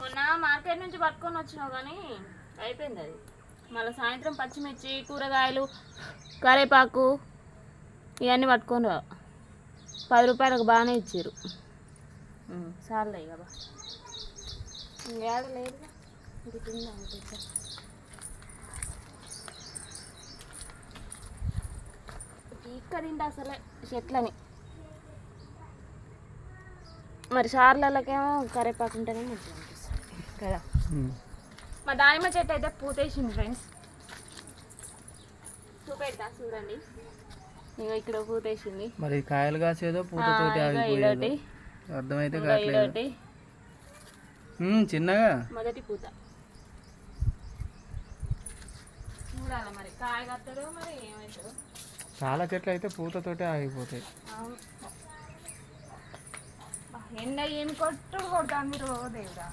మొన్న మార్కెట్ నుంచి పట్టుకొని వచ్చినావు కానీ అయిపోయింది అది. మళ్ళీ సాయంత్రం పచ్చిమిర్చి కూరగాయలు కరేపాకు ఇవన్నీ పట్టుకొని రా. పది రూపాయలకు బాగానే ఇచ్చారు. చాలే ఇక బా. ఇంకేడ లేదు. ఇది తిందా. ఇక్కడ తింటా అసలే చెట్లని. మరి చార్లకేమో కరేపాకు ఉంటేనే అనిపిస్తుంది కదా. మా దానిమ్మ చెట్టు అయితే పూతేసింది ఫ్రెండ్స్ చూపెడతా చూడండి. ఇక ఇక్కడ పూతేసింది. మరి కాయలు కాసేదో పూతతోటి ఆగిపోయేదో. అర్థమైతే కావట్లేదు. చిన్నగా? మొదటి పూత. చూడాలి మరి కాయ కట్టడో మరి ఏమవుతుందో చాలా చెట్లు అయితే పూతతోటే ఆగిపోతాయి. ఎండ ఏమి కొట్టు కొడతాను మీరు ఓ దేవుడా.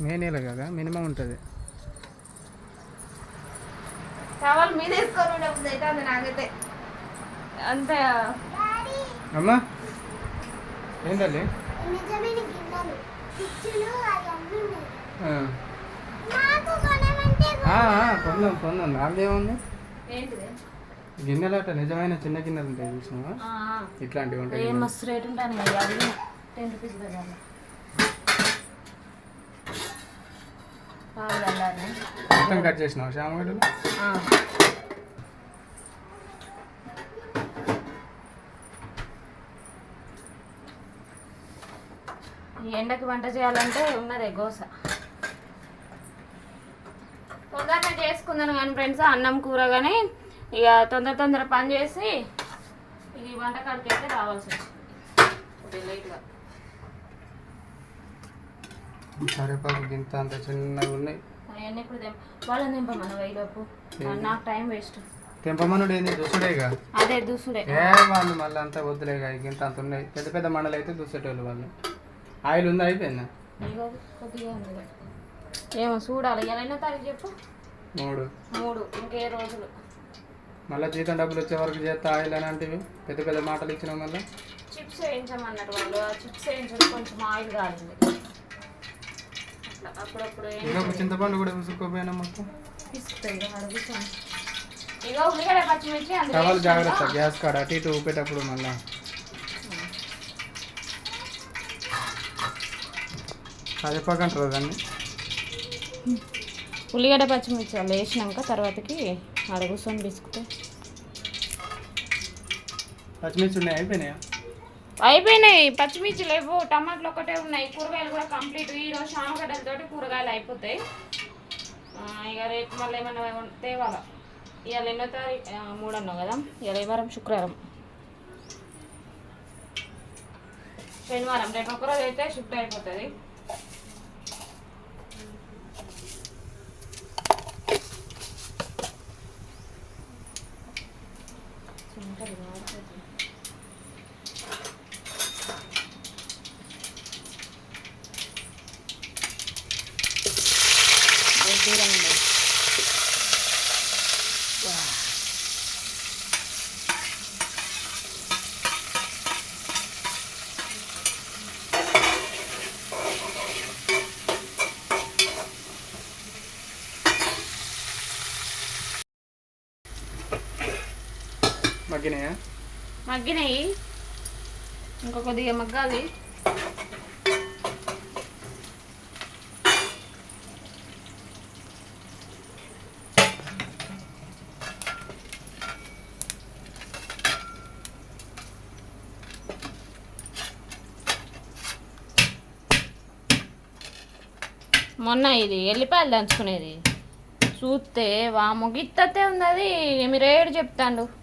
మే నెల కదా? మినిమం ఉంటుంది. టవల్ మీద వేసుకొని ఉండకపోతే అవుతుంది నాకైతే. అంతే. అమ్మా. ఏంటండి నిజమైన గిన్నెలు పిచ్చులు అవన్నీ ఉన్నాయి ఆ. నాకు కొనమంటే ఆ, ఆ, పొందాం పొందాం నాదేముంది ఏంటిది? గిన్నెలు అట్ట నిజమైన చిన్న గిన్నెలు ఉంటాయి చూసినావా? ఆ, ఇట్లాంటివి. ఉంటాయి మస్తు రేట్ ఉంటాను టెన్ రూపీస్ కదా మొత్తం కట్ చేసినావు శ్యామగడ్డలు ఈ ఎండకి వంట చేయాలంటే ఉన్నదే గోస. తొందరగా చేసుకుందాను కానీ ఫ్రెండ్స్ అన్నం కూర కానీ ఇక తొందర తొందర పని చేసి ఇది వంటకాడికి అయితే రావాల్సి వచ్చింది. లేట్గా. కరివేపాకు గింత అంత చిన్నగా ఉన్నాయి. అవన్నీ ఇప్పుడు వాళ్ళని వైలోపు నాకు టైం వేస్ట్. తెంపమనుడు ఏంది? దుసుడేగా? అదే దూసుడే. ఏ వాళ్ళు మళ్ళీ అంతా వద్దులేగా గింత అంత ఉన్నాయి. పెద్ద పెద్ద మండలు అయితే దూసేటోళ్ళు వాళ్ళు. ఆయిల్ ఉందా? అయిపోయిందా. ఏమో చూడాలి. తారీఖు చెప్పు? మూడు. మూడు. ఇంకే రోజులు. మళ్ళీ జీతం డబ్బులు వచ్చే వరకు చేస్తా ఆయిల్ అలాంటివి? పెద్ద పెద్ద మాటలు ఇచ్చినాం మళ్ళీ? చిప్స్ వేయించమన్నారు వాళ్ళు. ఆ చిప్స్ వేయించడం కొంచెం ఆయిల్ కాలింది. అట్లా అప్పుడప్పుడు ఇక ఒక చింతపండు కూడా ఉసుక్కోపోయినా మొత్తం తీసుకుంటాయి ఇక అడుగుతాను ఇగో ఉల్లిగడ్డ పచ్చిమిర్చి అందులో టవల్ జాగ్రత్త గ్యాస్ కాడ అటు ఇటు ఊపేటప్పుడు మళ్ళీ. కరివేపాకు అంటారు దాన్ని? ఉల్లిగడ్డ పచ్చిమిర్చి వాళ్ళు వేసినాక తర్వాతకి కూర్చొని బిసుకుతే పచ్చిమిర్చి ఉన్నాయి అయిపోయినాయా? అయిపోయినాయి పచ్చిమిర్చి లేవు టమాటాలు ఒకటే ఉన్నాయి. కూరగాయలు కూడా కంప్లీట్. ఈరోజు శామగడ్డలతోటి కూరగాయలు అయిపోతాయి. ఇక రేపు మళ్ళీ ఏమన్నా తేవాలా? ఇవాళ ఎన్నో తారీఖు మూడు అన్నావు కదా? ఇవాళ ఏ వారం శుక్రవారం. శనివారం. రేపు ఒకరోజు అయితే షిఫ్ట్ అయిపోతుంది. మగ్గినాయా? మగ్గినాయి. ఇంకా కొద్దిగా మగ్గాలి. మొన్న ఇది ఎల్లిపాయలు దంచుకునేది. చూస్తే వా ముగిత్తతే ఉన్నది. మీరు ఏడు చెప్తాండు?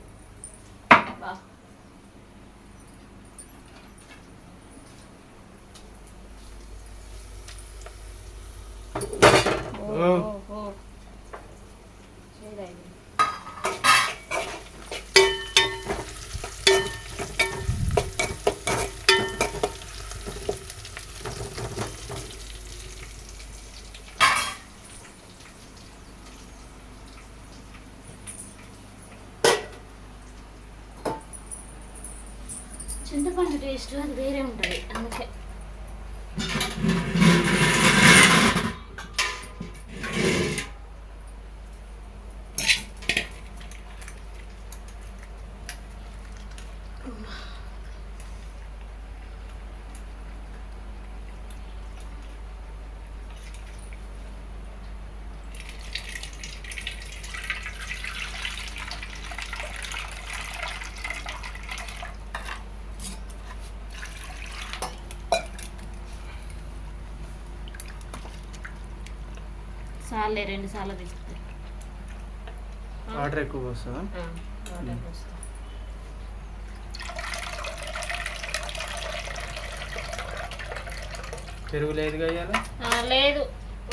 చింతపండు టేస్ట్ అది వేరే ఉంటుంది అందుకే. సార్లే రెండు సార్లు తీసుకుంటా వాటర్ ఎక్కువ వస్తుందా? వాటర్ పోస్తా పెరుగు ఆ, లేదు.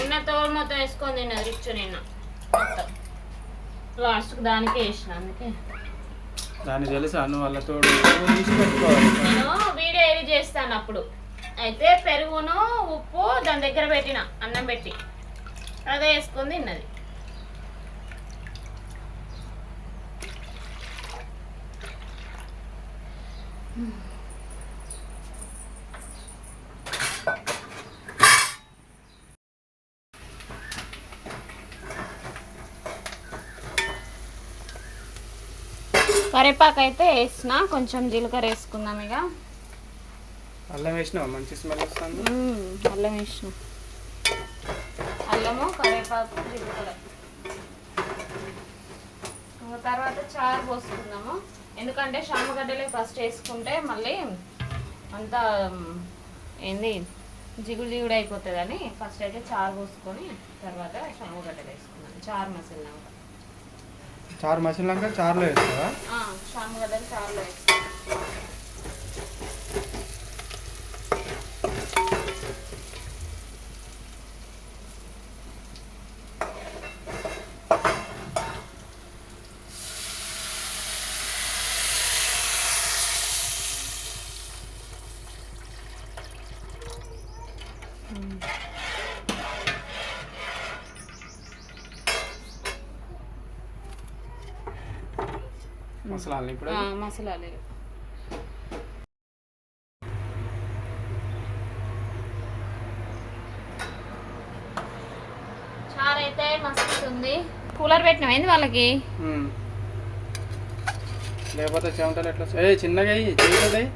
ఉన్న తోడు మొత్తం వేసుకొని తిన్నది రిచ్ నిన్న. మొత్తం. లాస్ట్కి దానికే వేసిన అందుకే. దాన్ని తెలుసా? నువ్వు వాళ్ళ తోడు పెరుగు తీసి పెట్టుకోవాలి నేను వీడియో ఎడిట్ చేస్తాను అప్పుడు. అయితే పెరుగును ఉప్పు దాని దగ్గర పెట్టిన అన్నం పెట్టి. అదే వేసుకొని తిన్నది కరివేపాకు అయితే వేసిన కొంచెం జీలకర్ర వేసుకుందాం ఇక. అల్లం వేసినావా? మంచి స్మెల్ వస్తుంది. అల్లం వేసిన. అల్లము కరివేపాకు జీలకర్ర ఇంకా తర్వాత చారు పోసుకుందాము. ఎందుకంటే శామగడ్డలే ఫస్ట్ వేసుకుంటే మళ్ళీ అంతా ఏంది జిగుడు జిగుడు అయిపోతుందని ఫస్ట్ అయితే చారు పోసుకొని తర్వాత శామగడ్డలు వేసుకున్నాను చారు మసాలా చారు మసిలినాక చారులో వేస్తావా? శామగడ్డలు చారులో వేసుకున్నాను మసాలాలు ఇప్పుడు మసాలాలు. చారు అయితే మస్తు ఉంది కూలర్ పెట్టినాం ఏంది వాళ్ళకి. లేకపోతే చెమటలు ఎట్లా? ఏ చిన్నగా అయ్యి చేయి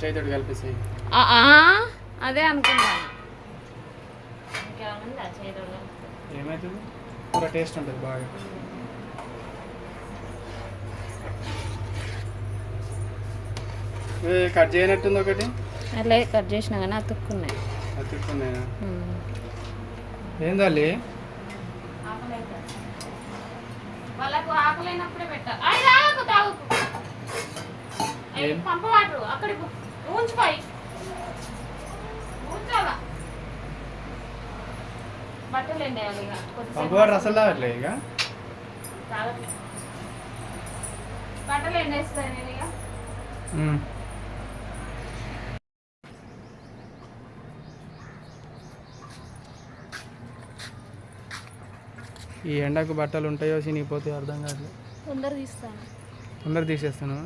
చేతుడు కలిపేసి అదే అనుకుంటాను చేతుడు ఏమవుతుంది కూర టేస్ట్ ఉంటుంది బాగా. కట్ చేయనట్టుంది ఒకటి? అట్లే కట్ చేసినా కానీ అతుక్కున్నాయి. అతుక్కున్నాయా? ఏందాలి వాళ్ళకు ఆకలేనప్పుడే పెట్టాలి. అది తాగకు తాగకు ఏం? పంప వాటర్. అక్కడికి ఉంచిపోయి పంపవాడు అసలు తాగట్లే ఇక. బట్టలు నేను. ఈ ఎండకు బట్టలు ఉంటాయో చినిగిపోతాయో అర్థం కావట్లేదు తొందర తీస్తాను. తొందర తీసేస్తాను.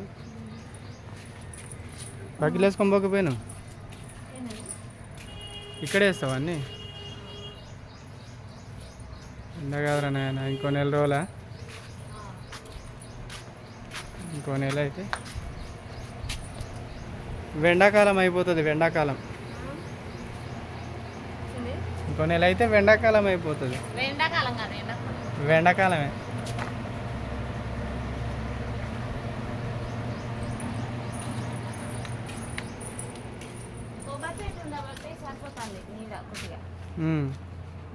వేసుకొని పోకపోయాను ఇక్కడే వేస్తావా అన్నీ? ఎండ కాదురా నాయన? ఇంకో నెల రోజులా? ఇంకో నెల అయితే. వెండాకాలం అయిపోతుంది వెండాకాలం. ఇంకో నెల అయితే వెండాకాలం అయిపోతుంది. వెండాకాలమే.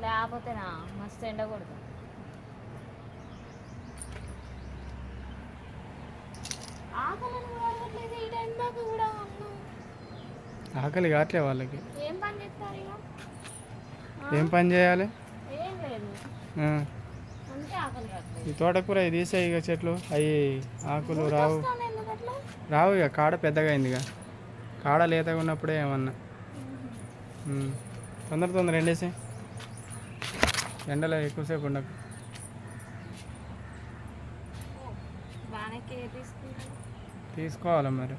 చెట్టు ఉండబట్టి సరిపోతుంది నీడ కొద్దిగా ఉమ్. లేకపోతే నా మస్తు ఎండ కొడుతుంది. ఆకలిని కూడా అడగట్లేదు ఈ టైం దాకా కూడా అన్నం. ఆకలి కావట్లే వాళ్ళకి. ఏం పని చేస్తారు ఇక ఏం పని చేయాలి? ఈ తోటకూర ఇది తీసాయి ఇక చెట్లు. అవి ఆకులు రావు. రావు ఇక కాడ పెద్దగా అయిందిగా కాడ లేతగా ఉన్నప్పుడే ఏమన్నా. తొందర తొందర ఎండేసి ఎండలో ఎక్కువసేపు ఉండకు. తీసుకోవాలి మరి?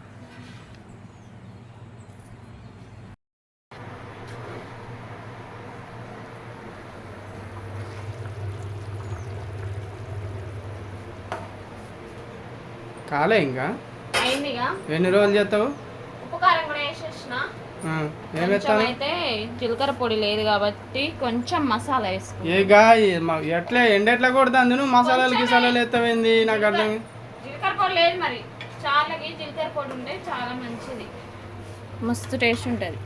కాలే ఇంకా? ఎన్ని రోజులు చేస్తావు ఉప్పు కారం కూడా వేసేసిన ఆ, ఏం కొంచెం అయితే జీలకర్ర పొడి లేదు కాబట్టి కొంచెం మసాలా వేసుకో. మ- ఎట్లా ఎండ ఎట్లా కొడుతుంది నువ్వు మసాలాలు గిసాలాలు ఎత్తవేంది? నాకు అర్థం జీలకర్ర పొడి లేదు మరి. చార్లకి జీలకర్ర పొడి ఉంటే చాలా మంచిది. మస్తు టేస్ట్ ఉంటుంది.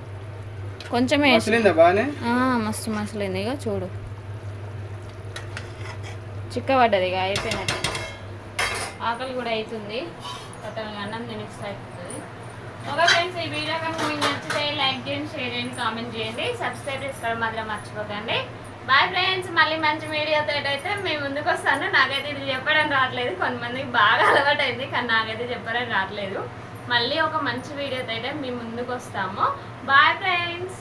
కొంచెం వేసి మసలిందా బాగానే? ఆ, మస్తు మసలింది. ఇక చూడు. చిక్కబడ్డది ఇక అయిపోయినట్టు. ఆకలి కూడా అవుతుంది అన్నం తినేసి అయిపోతుంది. ఓకే ఫ్రెండ్స్ ఈ వీడియో కనుక మీకు నచ్చితే లైక్ చేయండి షేర్ చేయండి కామెంట్ చేయండి. సబ్స్క్రైబ్ చేసుకోవడం మాత్రం మర్చిపోకండి. బాయ్ ఫ్రెండ్స్ మళ్ళీ మంచి వీడియోతో అయితే మేము ముందుకు వస్తాను. నాకైతే ఇది చెప్పడం రావట్లేదు. కొంతమందికి బాగా అలవాటు అయింది కానీ నాకైతే చెప్పడం రావట్లేదు. మళ్ళీ ఒక మంచి వీడియోతో అయితే మేము ముందుకు వస్తాము. Bye friends